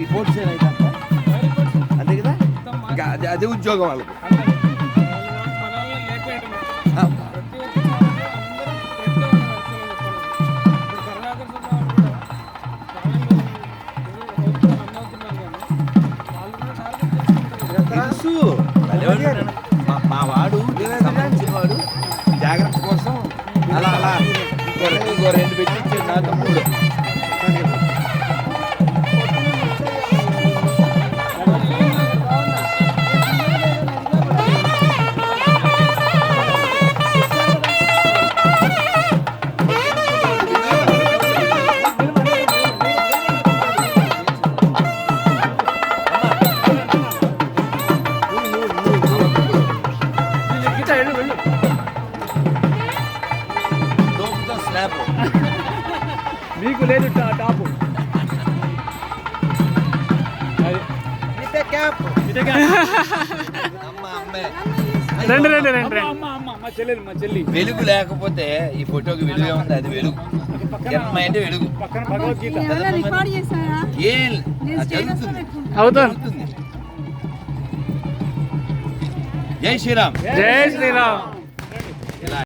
Reports అంతే. కదా? అదే అదే ఉద్యోగం వాళ్ళకు. తెలుసు. మా- వాడు సంబంధించిన వాడు. జాగ్రత్త కోసం. అలా అలా. ఇంకో రెండు పెట్టి నా తమ్ముడు. మీకు లేదు టాపు. అమ్మ అమ్మే. రండి రండి రండి అమ్మ రండి. అమ్మ అమ్మ మా చెల్లెలు మా చెల్లి. వెలుగు లేకపోతే ఈ ఫోటోకి వెలుగే ఉంది అది వెలుగు. జన్మ అంటే వెలుగు. ఏం? జరుగుతుంది. జై శ్రీరామ్. జై శ్రీరామ్.